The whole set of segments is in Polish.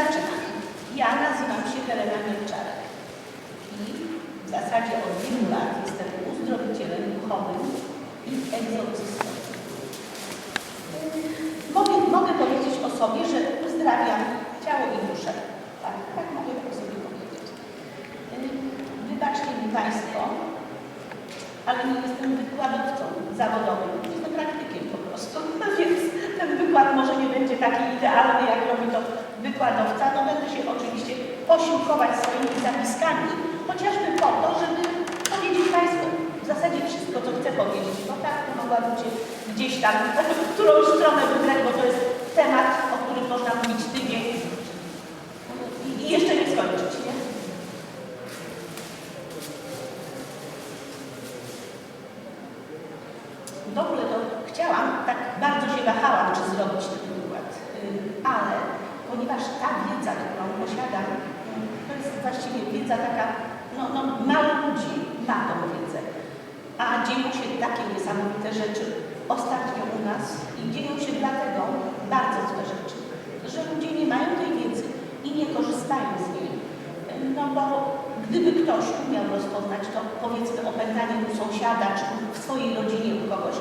zaczynam. Ja nazywam się Helena Mielczarek i w zasadzie od wielu lat jestem uzdrowicielem duchowym i egzorcystą. Mogę, mogę powiedzieć o sobie, że uzdrawiam ciało i duszę. Tak, tak mogę o sobie powiedzieć. Wybaczcie mi Państwo, ale nie jestem wykładowcą zawodowym, jestem praktykiem po prostu. No więc ten wykład może nie będzie taki idealny, wykładowca. No będę się oczywiście posiłkować swoimi zapiskami, chociażby po to, żeby powiedzieć Państwu w zasadzie wszystko, co chcę powiedzieć. No tak, mogłabym się gdzieś tam którąś stronę wybrać, bo to jest temat, o którym można mówić tydzień i, jeszcze nie skończyć, nie? W ogóle to chciałam, tak bardzo się wahałam, czy zrobić ten wykład, Ym, ale ponieważ ta wiedza, którą posiadam, to jest właściwie wiedza taka, no, no mało ludzi ma tą wiedzę, a dzieją się takie niesamowite rzeczy ostatnio u nas i dzieją się dlatego bardzo złe rzeczy, że ludzie nie mają tej wiedzy i nie korzystają z niej. No bo gdyby ktoś umiał rozpoznać to, powiedzmy, opętanie u sąsiada, czy w swojej rodzinie u kogoś,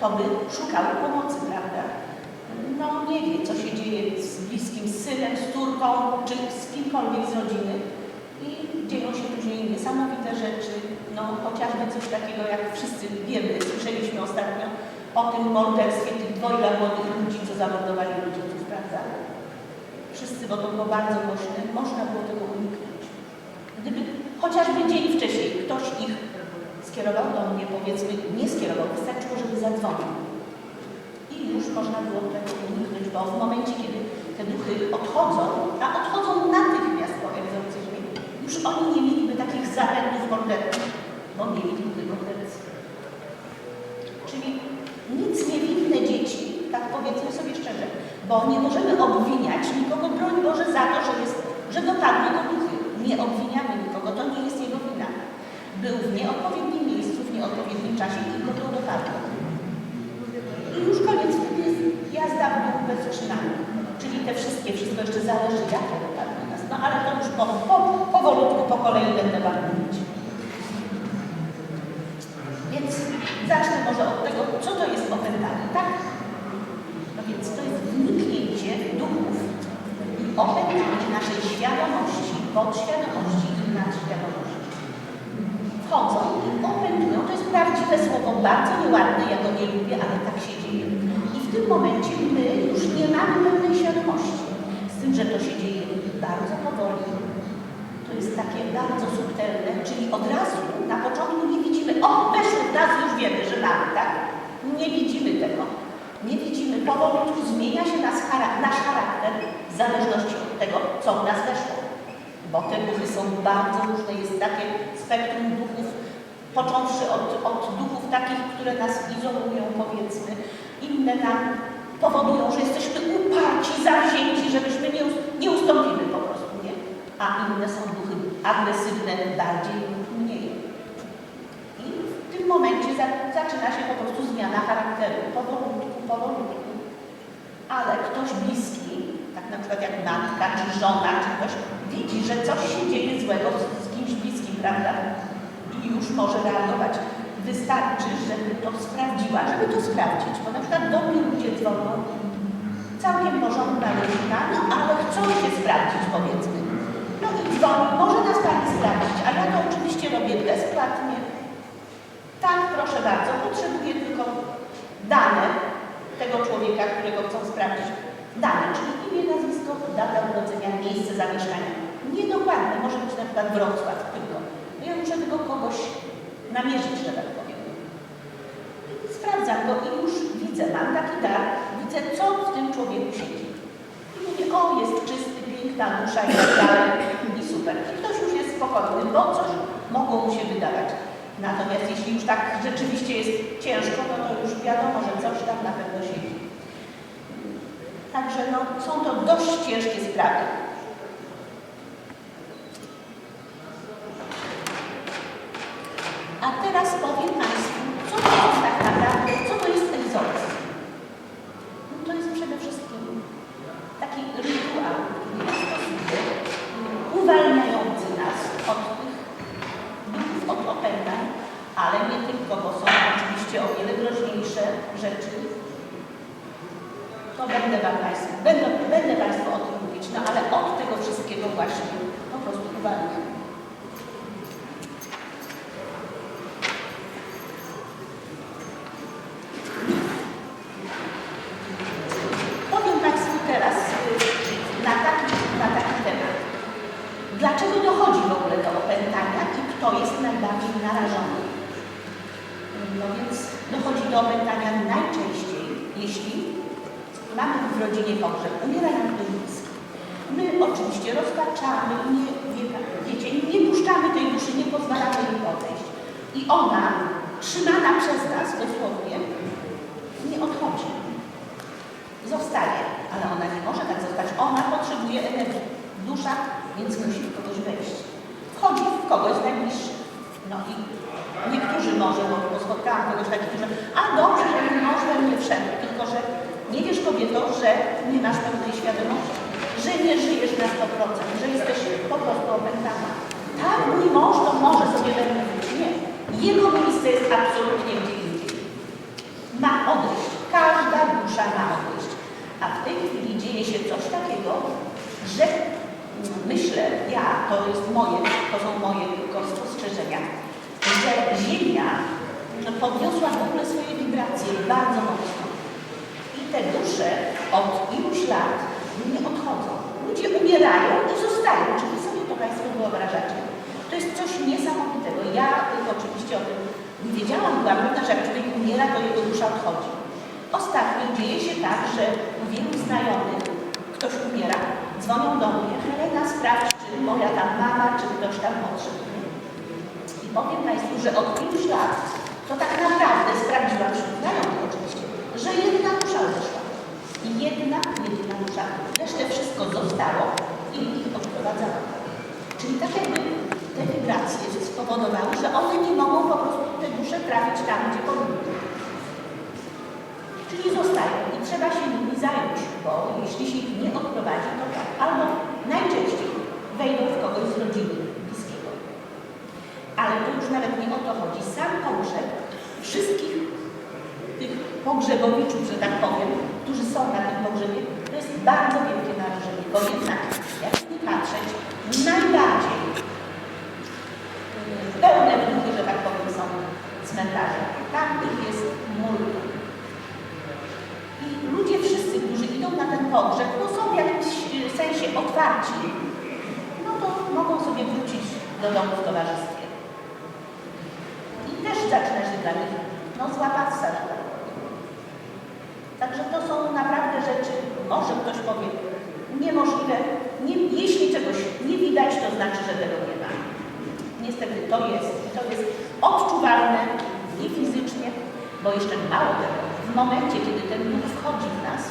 to by szukał pomocy, prawda? No nie wie, co się dzieje z bliskim z synem, z córką, czy z kimkolwiek z rodziny. I dzieją się później niesamowite rzeczy, no chociażby coś takiego, jak wszyscy wiemy, słyszeliśmy ostatnio o tym morderstwie tych dwojga młodych ludzi, co zamordowali rodziców, prawda? Wszyscy, bo to było bardzo głośne, można było tego uniknąć. Gdyby chociażby dzień wcześniej ktoś ich skierował do mnie, powiedzmy, nie skierował, wystarczyło, żeby zadzwonił. Już można było tego uniknąć, bo w momencie, kiedy te duchy odchodzą, a odchodzą natychmiast po egzorcyzmie, już oni nie mieliby takich zapędów morderczych, bo mieli duchy mordercy. Czyli nic niewinne dzieci, tak powiedzmy sobie szczerze, bo nie możemy obwiniać nikogo, broń Boże, za to, że, jest, że dopadły go duchy. Nie obwiniamy nikogo, to nie jest jego wina. Był w nieodpowiednim miejscu, w nieodpowiednim czasie i go to dopadło. I już koniec, wtedy jest jazda w dół Czyli te wszystkie, wszystko jeszcze zależy, jakie dopadły nas. No ale to już po, po, powolutku, po kolei będę Wam mówić. Więc zacznę może od tego, co to jest opętanie, tak? No więc to jest wniknięcie duchów i opętanie naszej świadomości, podświadomości i nadświadomości. Wchodzą i opętują, to jest prawdziwe słowo, bardzo nieładne, ja go nie lubię, ale tak się dzieje. W tym momencie my już nie mamy pełnej świadomości, z tym, że to się dzieje bardzo powoli, to jest takie bardzo subtelne, czyli od razu na początku nie widzimy, o, weszło, od razu już wiemy, że mamy, tak? Nie widzimy tego. Nie widzimy, powolutku zmienia się nasz, charak nasz charakter w zależności od tego, co w nas weszło. Bo te duchy są bardzo różne, jest takie spektrum duchów, począwszy od, od duchów takich, które nas izolują, powiedzmy, inne nam powodują, że jesteśmy uparci, zawzięci, żebyśmy nie, nie ustąpimy po prostu, nie? A inne są duchy agresywne bardziej lub mniej. I w tym momencie za, zaczyna się po prostu zmiana charakteru, powolutku, powolutku. Ale ktoś bliski, tak na przykład jak matka, czy żona, czy ktoś, widzi, że coś się dzieje złego z kimś bliskim, prawda? I już może reagować. Wystarczy, żeby to sprawdziła, żeby to sprawdzić, bo na przykład do mnie ludzie dzwonią, całkiem porządna rodzina, no ale chcą się sprawdzić, powiedzmy. No i dzwoni, może nas Pani sprawdzić, a ja to oczywiście robię bezpłatnie. Tak, proszę bardzo, potrzebuję tylko dane tego człowieka, którego chcą sprawdzić. Dane, czyli imię, nazwisko, data urodzenia, miejsce zamieszkania. Niedokładne, może być na przykład Wrocław tylko. No Ja muszę tylko kogoś namierzyć, że tak powiem. Sprawdzam go i już widzę, mam taki dar, widzę, co w tym człowieku siedzi. I mówię, o, jest czysty, piękna dusza i tak dalej, i super. I ktoś już jest spokojny, bo coś mogło mu się wydawać. Natomiast jeśli już tak rzeczywiście jest ciężko, no to już wiadomo, że coś tam na pewno siedzi. Także no, są to dość ciężkie sprawy. A teraz powiem Państwu, co to jest tak naprawdę, co to jest egzorcyzm. No to jest przede wszystkim taki rytuał, który ja stosuję to będę Wam Państwu, będę, będę Państwu o tym mówić, no ale od tego wszystkiego właśnie po prostu uwalniam. Powiem Państwu teraz y, na taki, na taki temat. Dlaczego dochodzi w ogóle do opętania i kto jest najbardziej narażony? No więc dochodzi do opętania najczęściej, jeśli mamy w rodzinie pogrzeb, umiera nam bliski. My oczywiście rozpaczamy, nie, nie, wiecie, nie puszczamy tej duszy, nie pozwalamy jej odejść. I ona, trzymana przez nas dosłownie, nie odchodzi. Zostaje, ale ona nie może tak zostać. Ona potrzebuje energii. Dusza, więc musi w kogoś wejść. Wchodzi w kogoś najbliższych. No i niektórzy może, bo, spotkałam kogoś takich, którzy, a dobrze, że ten mąż we mnie wszedł, tylko że nie wiesz kobieto, że nie masz pełnej świadomości, że nie żyjesz na 100%, że jesteś po prostu opętana. Tak, mój mąż to może sobie we mnie być. Nie. Jego miejsce jest absolutnie gdzie indziej. Ma odejść. Każda dusza ma odejść. A w tej chwili dzieje się coś takiego, że myślę, ja, to jest moje, to są moje tylko spostrzeżenia, że Ziemia podniosła w ogóle swoje wibracje bardzo mocno. I te dusze od iluś lat nie odchodzą. Ludzie umierają i zostają. Czy wy sobie to Państwo wyobrażacie? To jest coś niesamowitego. Ja oczywiście o tym nie wiedziałam, byłam pewna, że jak człowiek umiera, to jego dusza odchodzi. Ostatnio dzieje się tak, że u wielu znajomych ktoś umiera, dzwonią do mnie, Helena sprawdź, czy moja tam mama, czy ktoś tam odszedł. I powiem Państwu, że od iluś lat, to tak naprawdę sprawdziłam wśród oczywiście, że jedna dusza odeszła. I jedna, jedyna dusza. Resztę wszystko zostało i ich odprowadzała. Czyli tak jakby te wibracje spowodowały, że one nie mogą po prostu te dusze trafić tam, gdzie powinny. Czyli zostają i trzeba się nimi zająć, jeśli się ich nie odprowadzi, to tak. Albo najczęściej wejdą w kogoś z rodziny bliskiego. Ale to już nawet nie o to chodzi. Sam pogrzeb wszystkich tych pogrzebowiczów, że tak powiem, którzy są na tym pogrzebie, to jest bardzo wielkie narażenie, bo jednak, jak nie patrzeć, najbardziej pełne duchy, że tak powiem, są cmentarze. Tam ich jest multum. Ludzie wszyscy, którzy idą na ten pogrzeb, no są w jakimś e, sensie otwarci, no to mogą sobie wrócić do domu w towarzystwie. I też zaczyna się dla nich, no zła pasa, tak. Także to są naprawdę rzeczy, może ktoś powie, niemożliwe. Nie, jeśli czegoś nie widać, to znaczy, że tego nie ma. Niestety to jest. To jest odczuwalne i fizycznie, bo jeszcze mało tego, w momencie, kiedy ten duch wchodzi w nas,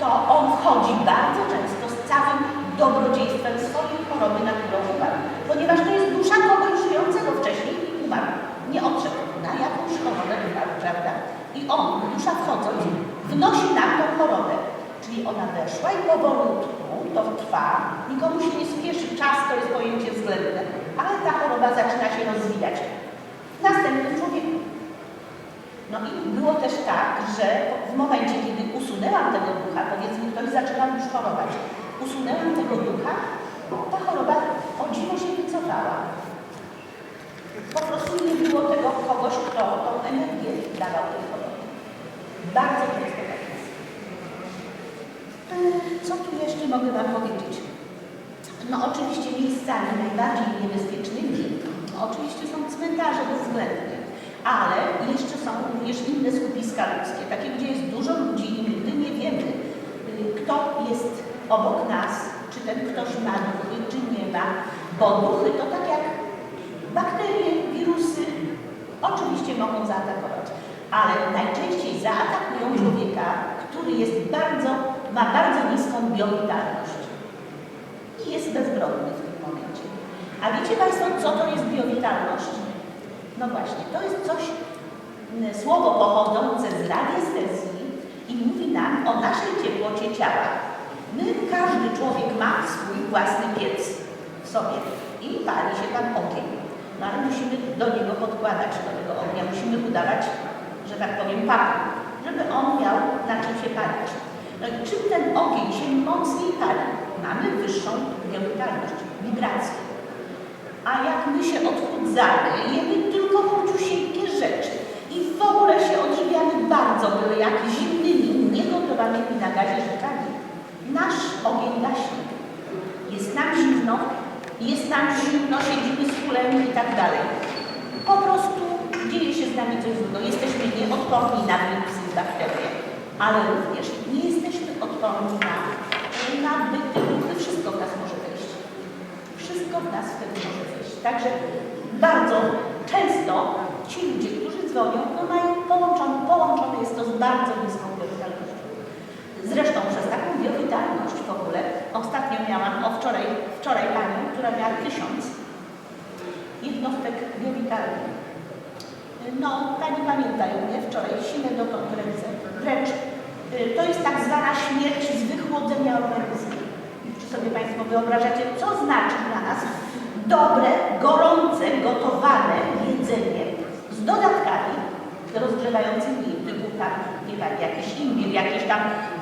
to on wchodzi bardzo często z całym dobrodziejstwem swojej choroby, na którą umarł. Ponieważ to jest dusza kogoś żyjącego wcześniej umarł. Nie odszedł. Na jakąś chorobę umarł, prawda? I on, dusza wchodząc, wnosi nam tą chorobę. Czyli ona weszła i powolutku to trwa, nikomu się nie spieszy, czas to jest pojęcie względne, ale ta choroba zaczyna się rozwijać w następnym człowieku. No i było też tak, że w momencie, kiedy usunęłam tego ducha, powiedzmy ktoś zaczynał już chorować, usunęłam tego ducha, ta choroba o dziwo się wycofała. Po prostu nie było tego kogoś, kto tą energię dawał tej chorobie. Bardzo często tak jest. Co tu jeszcze mogę Wam powiedzieć? No oczywiście miejscami najbardziej niebezpiecznymi oczywiście są cmentarze bezwzględnie, ale jeszcze są również inne skupiska ludzkie, takie gdzie jest dużo ludzi i nigdy nie wiemy, y, kto jest obok nas, czy ten ktoś ma duchy, czy nie ma, bo duchy to tak jak bakterie, wirusy, oczywiście mogą zaatakować, ale najczęściej zaatakują człowieka, który jest bardzo, ma bardzo niską biowitalność i jest bezbronny w tym momencie. A wiecie Państwo, co to jest biowitalność? No właśnie, to jest coś, m, słowo pochodzące z radiestezji i mówi nam o naszej ciepłocie ciała. My, każdy człowiek ma swój własny piec w sobie i pali się tam ogień. No ale musimy do niego podkładać, do tego ognia musimy udawać, że tak powiem, papier, żeby on miał na czym się palić. No i czym ten ogień się mocniej pali, mamy wyższą neutralność, wibrację. A jak my się odchudzamy, jemy tylko króciusieńkie rzeczy i w ogóle się odżywiamy bardzo byle jak zimnymi, niegotowanymi na gazie rzeczami, nasz ogień gaśnie. Jest nam zimno, jest nam zimno, siedzimy z kulemi i tak dalej. Po prostu dzieje się z nami coś złego. Jesteśmy nieodporni na wirusy i bakterie, ale również nie jesteśmy odporni na, na byty. Wszystko w nas może wejść. Wszystko w nas wtedy może wejść. Także bardzo często ci ludzie, którzy dzwonią, no połączone, połączone jest to z bardzo niską biowitalnością. Zresztą przez taką biowitalność w ogóle, ostatnio miałam, o wczoraj, wczoraj panią, która miała tysiąc jednostek biowitalnych. No, Pani pamiętają mnie wczoraj, sinę dotąd ręce. Wręcz y, to jest tak zwana śmierć z wychłodzenia organizmu. Czy sobie Państwo wyobrażacie, co znaczy dla nas dobre, gorące, gotowane jedzenie z dodatkami rozgrzewającymi typu tam, nie wiem, jakiś imbir, jakieś tam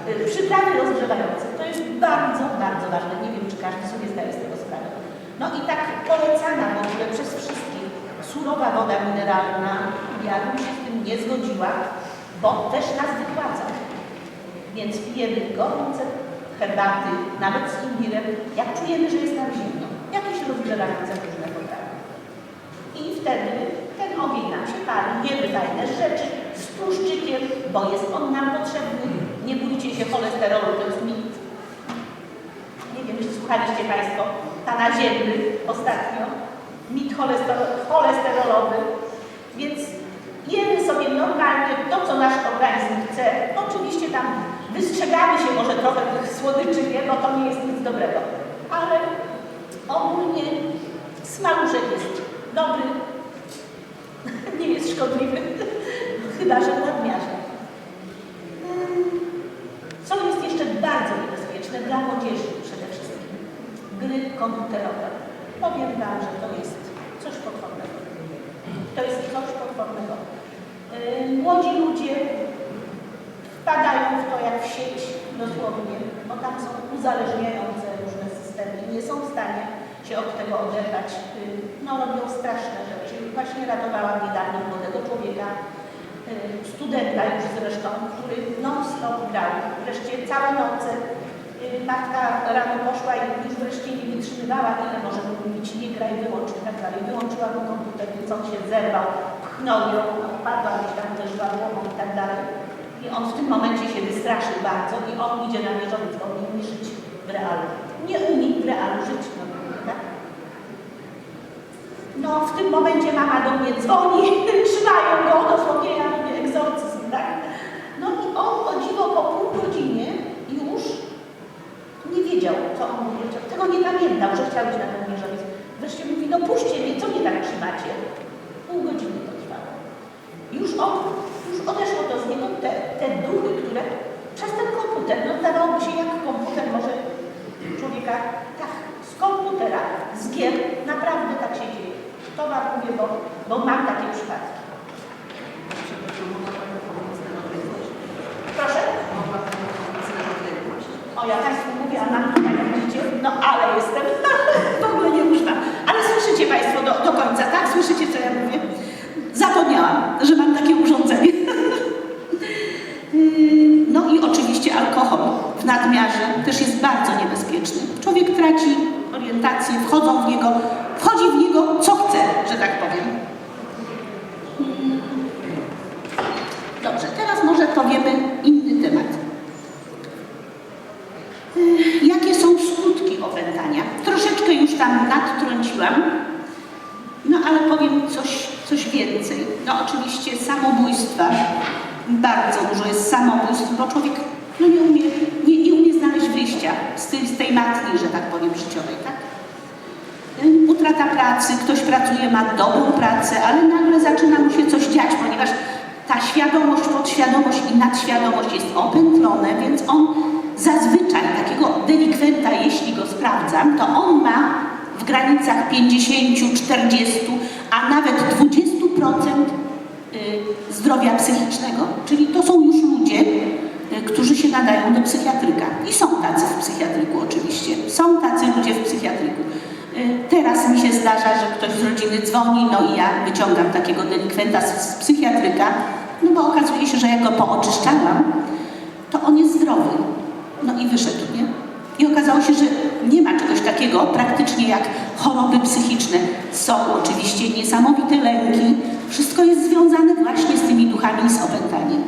y, przyprawy rozgrzewające. To jest bardzo, bardzo ważne. Nie wiem, czy każdy sobie zdaje z tego sprawę. No i tak polecana w ogóle przez wszystkich surowa woda mineralna, ja bym się z tym nie zgodziła, bo też nas wychładza. Więc pijemy gorące herbaty, nawet z imbirem, jak czujemy, że jest nam zimno. Jakieś rozgrzewające różne potrawy. I wtedy ten ogień nam się pali, rzeczy z tłuszczykiem, bo jest on nam potrzebny. Nie bójcie się cholesterolu, to jest mit. Nie wiem, czy słuchaliście Państwo pana Ziemby ostatnio, mit cholesterol, cholesterolowy, więc jemy sobie normalnie to, co nasz organizm chce. Oczywiście tam wystrzegamy się może trochę tych słodyczy, nie, bo to nie jest nic dobrego, ale ogólnie smaluszek jest dobry, nie jest szkodliwy, chyba że w nadmiarze. Co jest jeszcze bardzo niebezpieczne dla młodzieży przede wszystkim? Gry komputerowe. Powiem Wam, że to jest coś potwornego. To jest coś potwornego. Młodzi ludzie wpadają w to jak w sieć dosłownie, bo tam są uzależniające różne systemy i nie są w stanie się od tego oderwać. Yy, No robią straszne rzeczy. Właśnie ratowałam niedawno młodego człowieka, yy, studenta już zresztą, który non-stop grał. Wreszcie całe noce yy, matka rano poszła i już wreszcie nie wytrzymywała, ile może mówić, nie graj, wyłącz tak dalej. Wyłączyła mu komputer, więc on się zerwał, pchnął ją, padła gdzieś tam uderzyła głową i tak dalej. I on w tym momencie się wystraszył bardzo i on idzie na bo on nie żyć w realu. Nie umie w realu żyć? No, w tym momencie mama do mnie dzwoni, trzymają go, dosłownie ja robię egzorcyzm, tak? No i on o dziwo po pół godzinie już nie wiedział, co on mówi. Tego nie pamiętał, że chciał iść na ten wieżowiec. Wreszcie mówi, no puśćcie mnie, co mnie tak trzymacie? Pół godziny to trwało. Już on, już odeszło to z niego, te, te duchy, które przez ten komputer, no zdawałoby się, jak komputer może człowieka, tak, z komputera, z gier, naprawdę tak się dzieje. To wam mówię, bo, bo mam takie przypadki. Proszę? O, ja Państwu mówię, a mam tutaj, widzicie, no ale jestem, w ogóle nie ruszam. Ale słyszycie Państwo do, do końca, tak? Słyszycie, co ja mówię? Zapomniałam, że mam takie urządzenie. Yy, No i oczywiście alkohol w nadmiarze też jest bardzo niebezpieczny. Człowiek traci orientację, wchodzą w niego, wchodzi w niego co chce, że tak powiem. Mm. Dobrze, teraz może powiemy inny temat. Yy, Jakie są skutki opętania? Troszeczkę już tam nadtrąciłam, no ale powiem coś, coś więcej. No oczywiście samobójstwa. Bardzo dużo jest samobójstw, bo człowiek no nie, umie, nie, nie umie znaleźć wyjścia z tej, z tej matni, że tak powiem, życiowej, tak? Yy, Utrata pracy, ktoś pracuje, ma dobrą pracę, ale nagle zaczyna mu się coś dziać, ponieważ ta świadomość, podświadomość i nadświadomość jest opętlone, więc on zazwyczaj takiego delikwenta, jeśli go sprawdzam, to on ma w granicach 50, 40, a nawet 20% y, zdrowia psychicznego. Czyli to są już ludzie, y, którzy się nadają do psychiatryka. I są tacy w psychiatryku oczywiście. Są tacy ludzie w psychiatryku. Y, Teraz mi się zdarza, że ktoś z rodziny dzwoni, no i ja wyciągam takiego delikwenta z, psychiatryka, no bo okazuje się, że jak go pooczyszczałam, to on jest zdrowy. No i wyszedł, nie? I okazało się, że nie ma czegoś takiego praktycznie jak choroby psychiczne. Są oczywiście niesamowite lęki. Wszystko jest związane właśnie z tymi duchami i z opętaniem.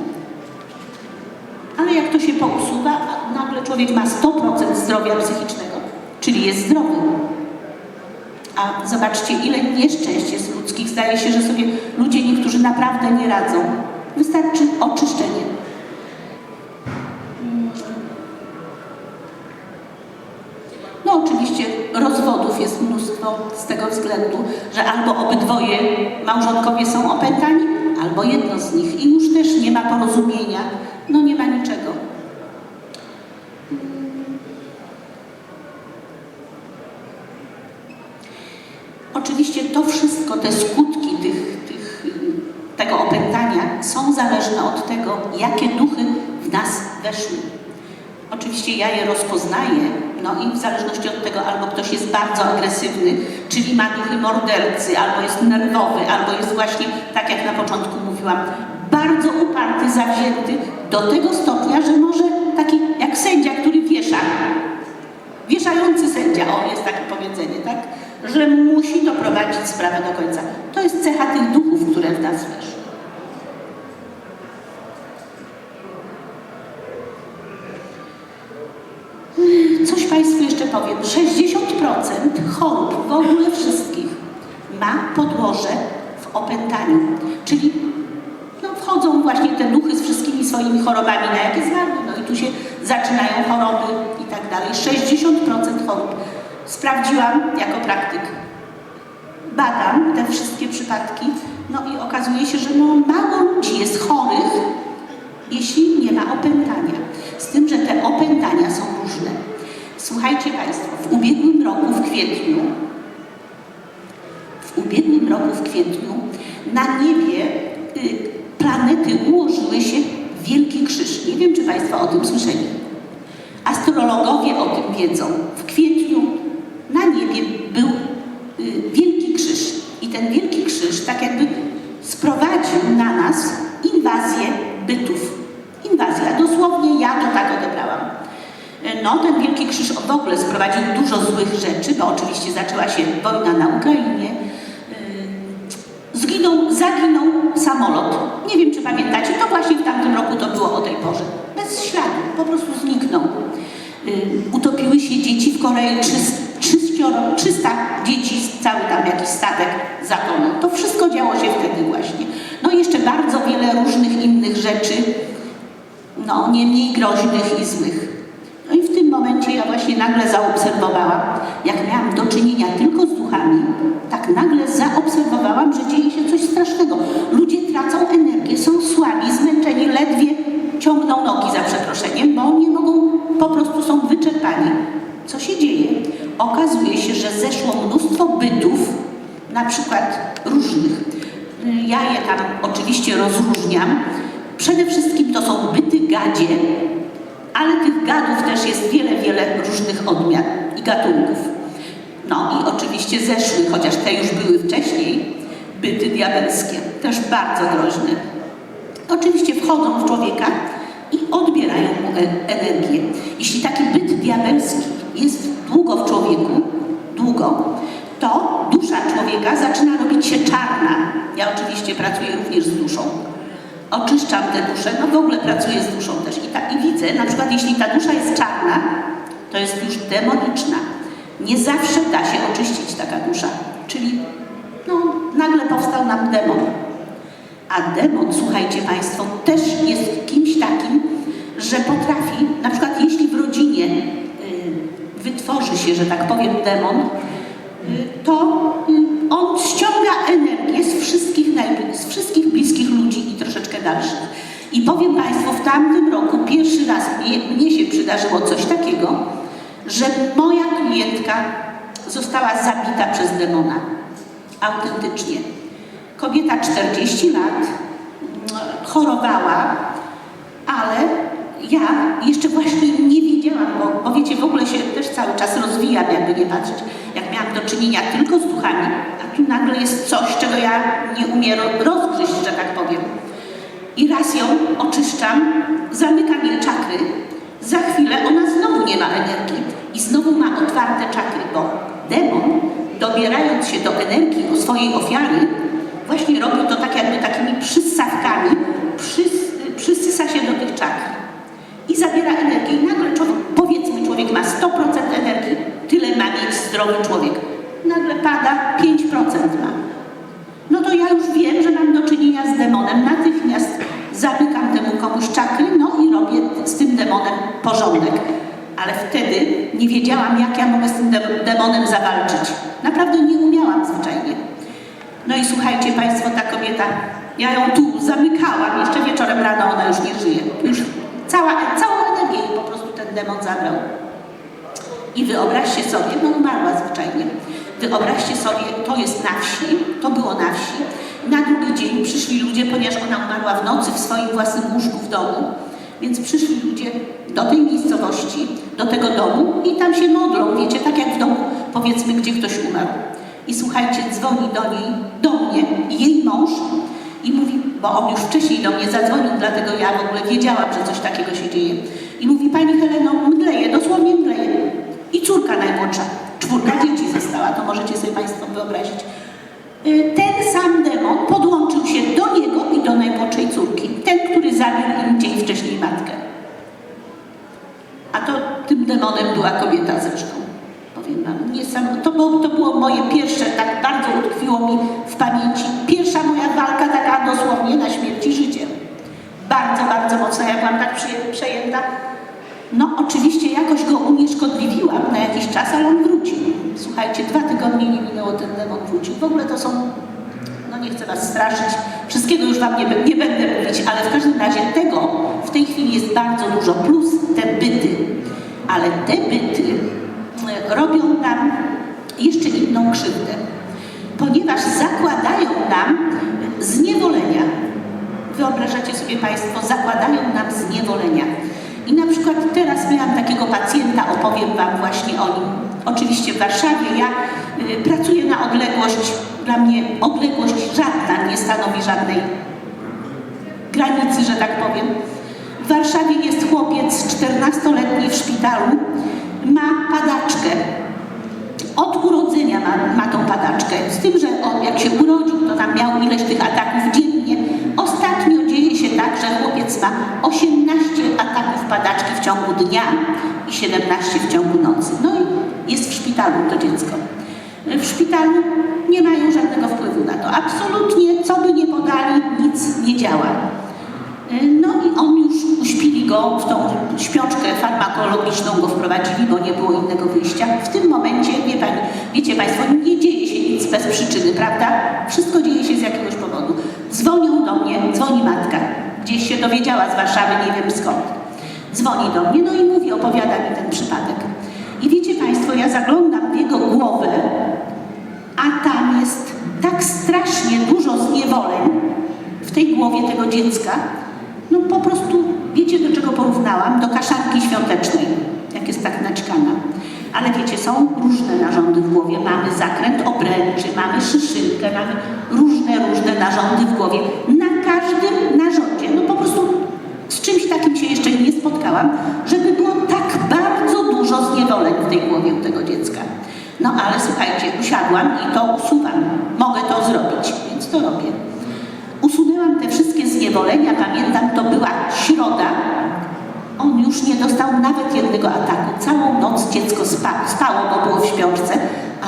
Ale jak to się pousuwa, nagle człowiek ma 100% zdrowia psychicznego, czyli jest zdrowy. A zobaczcie, ile nieszczęść jest ludzkich. Zdaje się, że sobie ludzie niektórzy naprawdę nie radzą. Wystarczy rozwodów jest mnóstwo z tego względu, że albo obydwoje małżonkowie są opętani, albo jedno z nich i już też nie ma porozumienia, no nie ma niczego. Oczywiście to wszystko, te skutki tych, tych, tego opętania są zależne od tego, jakie duchy w nas weszły. Oczywiście ja je rozpoznaję, no i w zależności od tego, albo ktoś jest bardzo agresywny, czyli ma duchy mordercy, albo jest nerwowy, albo jest właśnie, tak jak na początku mówiłam, bardzo uparty, zawzięty do tego stopnia, że może taki jak sędzia, który wiesza, wieszający sędzia, o jest takie powiedzenie, tak? Że musi doprowadzić sprawę do końca. To jest cecha tych duchów, które w nas weszły. Coś Państwu jeszcze powiem. 60% chorób w ogóle wszystkich ma podłoże w opętaniu. Czyli no, wchodzą właśnie te duchy z wszystkimi swoimi chorobami, na jakie zmarły. No i tu się zaczynają choroby i tak dalej. 60% chorób. Sprawdziłam jako praktyk. Badam te wszystkie przypadki. No i okazuje się, że no, mało ludzi jest chorych, jeśli nie ma opętania. Z tym, że te opętania. Słuchajcie Państwo, w ubiegłym roku w kwietniu, w ubiegłym roku w kwietniu na niebie y, planety ułożyły się Wielki Krzyż. Nie wiem, czy Państwo o tym słyszeli. Astrologowie o tym wiedzą. W kwietniu na niebie był y, Wielki Krzyż. I ten Wielki Krzyż tak jakby sprowadził na nas inwazję bytów. Inwazja, dosłownie ja to tak odebrałam. No, ten Wielki Krzyż w ogóle sprowadził dużo złych rzeczy, bo oczywiście zaczęła się wojna na Ukrainie. Yy, Zginął, zaginął samolot. Nie wiem, czy pamiętacie, to właśnie w tamtym roku to było o tej porze. Bez śladu, po prostu zniknął. Yy, Utopiły się dzieci w Korei, 300, 300 dzieci, cały tam jakiś statek zatonął. To wszystko działo się wtedy właśnie. No i jeszcze bardzo wiele różnych innych rzeczy, no nie mniej groźnych i złych. No i w tym momencie ja właśnie nagle zaobserwowałam, jak miałam do czynienia tylko z duchami, tak nagle zaobserwowałam, że dzieje się coś strasznego. Ludzie tracą energię, są słabi, zmęczeni, ledwie ciągną nogi za przeproszeniem, bo nie mogą, po prostu są wyczerpani. Co się dzieje? Okazuje się, że zeszło mnóstwo bytów, na przykład różnych. Ja je tam oczywiście rozróżniam. Przede wszystkim to są byty gadzie, ale tych gadów też jest wiele, wiele różnych odmian i gatunków. No i oczywiście zeszły, chociaż te już były wcześniej, byty diabelskie, też bardzo groźne. Oczywiście wchodzą w człowieka i odbierają mu e- energię. Jeśli taki byt diabelski jest długo w człowieku, długo, to dusza człowieka zaczyna robić się czarna. Ja oczywiście pracuję również z duszą oczyszczam tę duszę, no w ogóle pracuję z duszą też i, ta, i widzę, na przykład jeśli ta dusza jest czarna, to jest już demoniczna. Nie zawsze da się oczyścić taka dusza, czyli no, nagle powstał nam demon. A demon, słuchajcie Państwo, też jest kimś takim, że potrafi, na przykład jeśli w rodzinie y, wytworzy się, że tak powiem, demon, y, to y, on dalszych. I powiem Państwu, w tamtym roku pierwszy raz mnie, mnie się przydarzyło coś takiego, że moja klientka została zabita przez demona. Autentycznie. Kobieta 40 lat, mm, chorowała, ale ja jeszcze właśnie nie wiedziałam, bo, bo wiecie, w ogóle się też cały czas rozwijam, jakby nie patrzeć. Jak miałam do czynienia tylko z duchami, a tu nagle jest coś, czego ja nie umiem ro- rozgryźć, że tak powiem. I raz ją oczyszczam, zamykam jej czakry, za chwilę ona znowu nie ma energii i znowu ma otwarte czakry, bo demon, dobierając się do energii o swojej ofiary, właśnie robi to tak jakby takimi przyssawkami, przys, przysysa się do tych czakr i zabiera energię. I nagle człowiek, powiedzmy, człowiek ma 100% energii, tyle ma mieć zdrowy człowiek. Nagle pada 5% ma. No to ja już wiem, że mam do czynienia z demonem. Natychmiast zamykam temu komuś czakry, no i robię z tym demonem porządek. Ale wtedy nie wiedziałam, jak ja mogę z tym de- demonem zawalczyć. Naprawdę nie umiałam zwyczajnie. No i słuchajcie Państwo, ta kobieta, ja ją tu zamykałam, jeszcze wieczorem rano ona już nie żyje. Już cała, całą energię po prostu ten demon zabrał. I wyobraźcie sobie, no umarła zwyczajnie. Wyobraźcie sobie, to jest na wsi, to było na wsi. Na drugi dzień przyszli ludzie, ponieważ ona umarła w nocy w swoim własnym łóżku w domu. Więc przyszli ludzie do tej miejscowości, do tego domu i tam się modlą, wiecie, tak jak w domu, powiedzmy, gdzie ktoś umarł. I słuchajcie, dzwoni do niej, do mnie, jej mąż i mówi, bo on już wcześniej do mnie zadzwonił, dlatego ja w ogóle wiedziałam, że coś takiego się dzieje. I mówi, Pani Heleno, mdleje, dosłownie mdleje. I córka najmłodsza, czwórka dzieci została, to możecie sobie Państwo wyobrazić. Y, Ten sam demon podłączył się do niego i do najmłodszej córki. Ten, który zabił im dzień wcześniej matkę. A to tym demonem była kobieta zresztą. Powiem wam, niesam, to, było, to było moje pierwsze, tak bardzo utkwiło mi w pamięci. Pierwsza moja walka taka dosłownie na śmierć i życie. Bardzo, bardzo mocna, jak byłam tak przejęta. No oczywiście jakoś go unieszkodliwiłam na jakiś czas, ale on wrócił. Słuchajcie, dwa tygodnie nie minęło, ten demon wrócił. W ogóle to są, nie chcę was straszyć, wszystkiego już wam nie, nie będę mówić, ale w każdym razie tego w tej chwili jest bardzo dużo, plus te byty. Ale te byty e, robią nam jeszcze inną krzywdę, ponieważ zakładają nam zniewolenia. Wyobrażacie sobie Państwo, zakładają nam zniewolenia. I na przykład teraz miałam takiego pacjenta, opowiem Wam właśnie o nim. Oczywiście w Warszawie ja y, pracuję na odległość, dla mnie odległość żadna nie stanowi żadnej granicy, że tak powiem. W Warszawie jest chłopiec 14-letni w szpitalu, ma padaczkę. Od urodzenia ma, ma tą padaczkę. Z tym, że on jak się urodził, to tam miał ileś tych ataków dziennie. Ostatnio dzieje się tak, że chłopiec ma 18 ataków padaczki w ciągu dnia i 17 w ciągu nocy. No i jest w szpitalu to dziecko. W szpitalu nie mają żadnego wpływu na to. Absolutnie, co by nie podali, nic nie działa. No i on już uśpili go w tą śpiączkę farmakologiczną, go wprowadzili, bo nie było innego wyjścia. W tym momencie, wie pani, wiecie Państwo, nie dzieje się nic bez przyczyny, prawda? Wszystko dzieje się z jakiegoś powodu. Dzwonią do mnie, dzwoni matka, gdzieś się dowiedziała z Warszawy, nie wiem skąd. Dzwoni do mnie, no i mówi, opowiada mi ten przypadek. I wiecie Ja zaglądam w jego głowę, a tam jest tak strasznie dużo zniewoleń w tej głowie tego dziecka. No po prostu, wiecie do czego porównałam? Do kaszanki świątecznej, jak jest tak naćkana. Ale wiecie, są różne narządy w głowie. Mamy zakręt obręczy, mamy szyszynkę, mamy różne, różne narządy w głowie. Na każdym narządzie, no po prostu z czymś takim się jeszcze nie spotkałam, żeby było tak bardzo dużo zniewoleń w tej głowie u tego dziecka. No ale słuchajcie, usiadłam i to usuwam. Mogę to zrobić, więc to robię. Usunęłam te wszystkie zniewolenia, pamiętam, to była środa. On już nie dostał nawet jednego ataku. Całą noc dziecko spa, spało, bo było w śpiączce,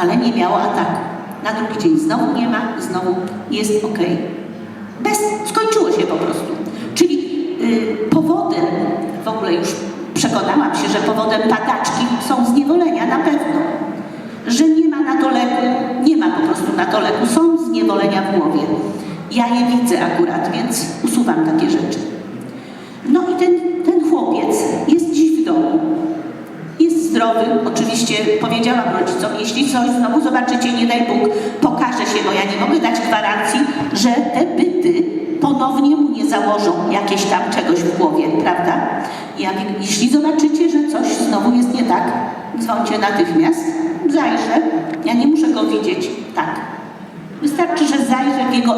ale nie miało ataku. Na drugi dzień znowu nie ma, znowu jest ok. Bez, skończyło się po prostu. Czyli y, powodem, w ogóle już przekonałam się, że powodem padaczki są zniewolenia, na pewno. Że nie ma na to leku, nie ma po prostu na to leku, są zniewolenia w głowie. Ja je widzę akurat, więc usuwam takie rzeczy. No i ten, ten chłopiec jest dziś w domu. Jest zdrowy, oczywiście powiedziałam rodzicom, jeśli coś znowu zobaczycie, nie daj Bóg, pokaże się, bo ja nie mogę dać gwarancji, że te byty ponownie mu nie założą jakieś tam czegoś w głowie, prawda? Ja mówię, jeśli zobaczycie, że coś znowu jest nie tak, dzwońcie natychmiast, zajrzę. Ja nie muszę go widzieć tak. Wystarczy, że zajrzę w jego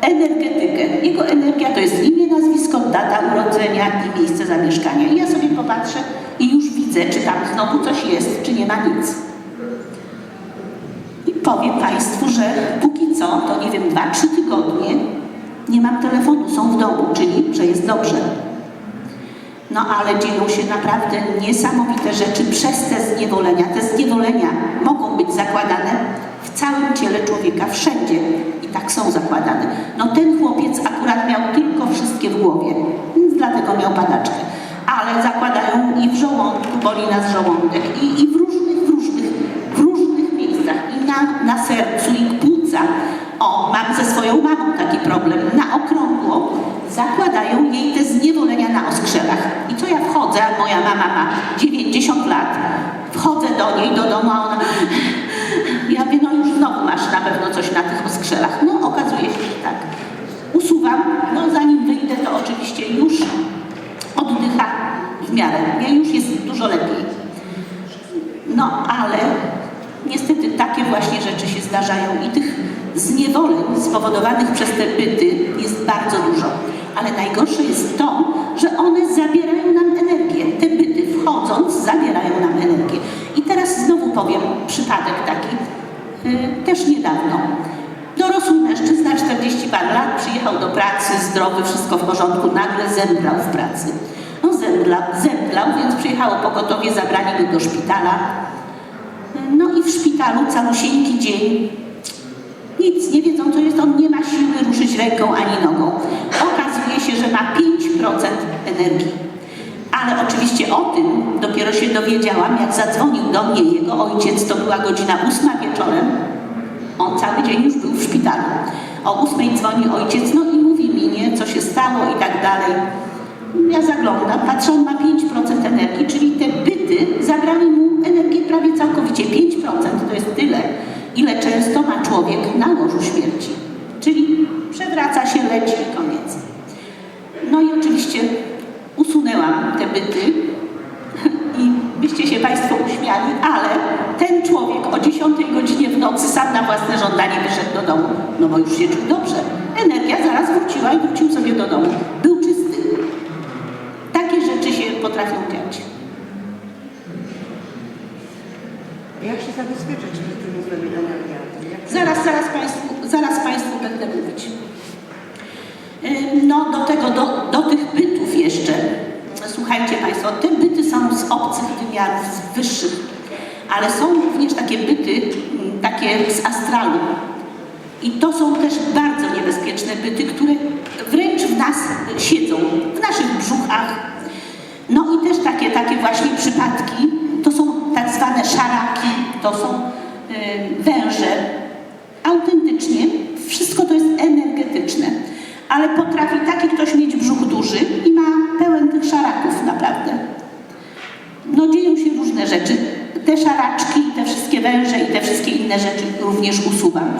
energetykę. Jego energia to jest imię, nazwisko, data urodzenia i miejsce zamieszkania. I ja sobie popatrzę i już widzę, czy tam znowu coś jest, czy nie ma nic. I powiem Państwu, że póki co, to nie wiem, dwa, trzy tygodnie nie mam telefonu, są w domu, czyli że jest dobrze. No ale dzieją się naprawdę niesamowite rzeczy przez te zniewolenia. Te zniewolenia mogą być zakładane w całym ciele człowieka, wszędzie. I tak są zakładane. No ten chłopiec akurat miał tylko wszystkie w głowie, więc dlatego miał padaczkę. Ale zakładają i w żołądku, boli nas żołądek, i, i w różnych, w różnych, w różnych miejscach, i na, na sercu, i. O, mam ze swoją mamą taki problem. Na okrągło zakładają jej te zniewolenia na oskrzelach. I co ja wchodzę, a moja mama ma 90 lat, wchodzę do niej, do domu, a ona... Ja mówię, no już znowu masz na pewno coś na tych oskrzelach. No okazuje się, że tak. Usuwam, no zanim wyjdę, to oczywiście już oddycha w miarę. Ja już jest dużo lepiej. No ale niestety takie właśnie rzeczy się zdarzają i tych zniewoleń spowodowanych przez te byty jest bardzo dużo. Ale najgorsze jest to, że one zabierają nam energię. Te byty wchodząc zabierają nam energię. I teraz znowu powiem przypadek taki, yy, też niedawno. Dorosły mężczyzna, 40 par lat, przyjechał do pracy, zdrowy, wszystko w porządku, nagle zemdlał w pracy. No zemdlał, zemdlał, więc przyjechało pogotowie, zabrali go do szpitala. No i w szpitalu calusieńki dzień. Nic, nie wiedzą co jest, on nie ma siły ruszyć ręką ani nogą. Okazuje się, że ma 5% energii. Ale oczywiście o tym dopiero się dowiedziałam, jak zadzwonił do mnie jego ojciec, to była godzina ósma wieczorem. On cały dzień już był w szpitalu. O ósmej dzwoni ojciec, no i mówi mi, nie, co się stało i tak dalej. Ja zaglądam, patrzę, on ma 5% energii, czyli te byty zabrały mu energię prawie całkowicie. 5% to jest tyle, ile często ma człowiek na łożu śmierci. Czyli przewraca się, leci i koniec. No i oczywiście usunęłam te byty i byście się Państwo uśmiali, ale ten człowiek o 10 godzinie w nocy sam na własne żądanie wyszedł do domu, no bo już się czuł dobrze. Energia zaraz wróciła i wrócił sobie do domu. Był czysty. Takie rzeczy się potrafią Jak się zabezpieczyć przed tymi złymi Zaraz, zaraz Państwu, zaraz Państwu będę mówić. No do tego, do, do tych bytów jeszcze. Słuchajcie Państwo, te byty są z obcych wymiarów, z wyższych, ale są również takie byty, takie z astralu. I to są też bardzo niebezpieczne byty, które wręcz w nas siedzą, w naszych brzuchach. No i też takie, takie właśnie przypadki, zwane szaraki, to są y, węże. Autentycznie wszystko to jest energetyczne, ale potrafi taki ktoś mieć brzuch duży i ma pełen tych szaraków naprawdę. No dzieją się różne rzeczy. Te szaraczki, te wszystkie węże i te wszystkie inne rzeczy również usuwam.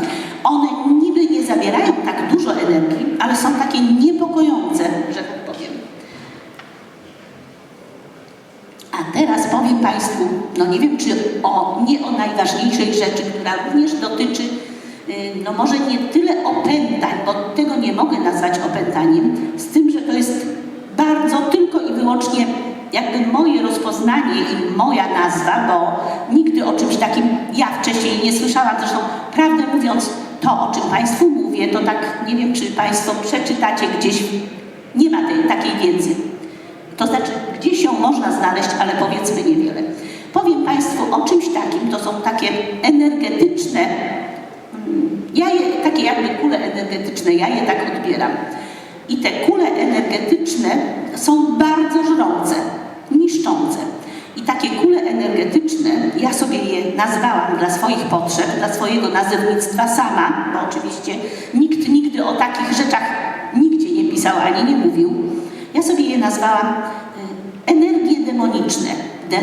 One niby nie zabierają tak dużo energii, ale są takie niepokojące, że tak powiem. A teraz powiem Państwu, no nie wiem czy o, nie o najważniejszej rzeczy, która również dotyczy, y, no może nie tyle opętań, bo tego nie mogę nazwać opętaniem, z tym, że to jest bardzo tylko i wyłącznie jakby moje rozpoznanie i moja nazwa, bo nigdy o czymś takim ja wcześniej nie słyszałam. Zresztą, prawdę mówiąc, to o czym Państwu mówię, to tak nie wiem, czy Państwo przeczytacie gdzieś, nie ma tej takiej wiedzy. To znaczy, gdzieś ją można znaleźć, ale powiedzmy niewiele. Powiem Państwu o czymś takim, to są takie energetyczne, mm, ja je, takie jakby kule energetyczne, ja je tak odbieram. I te kule energetyczne są bardzo żrące, niszczące. I takie kule energetyczne, ja sobie je nazwałam dla swoich potrzeb, dla swojego nazewnictwa sama, bo oczywiście nikt nigdy o takich rzeczach nigdzie nie pisał ani nie mówił. Ja sobie je nazwałam y, energie demoniczne.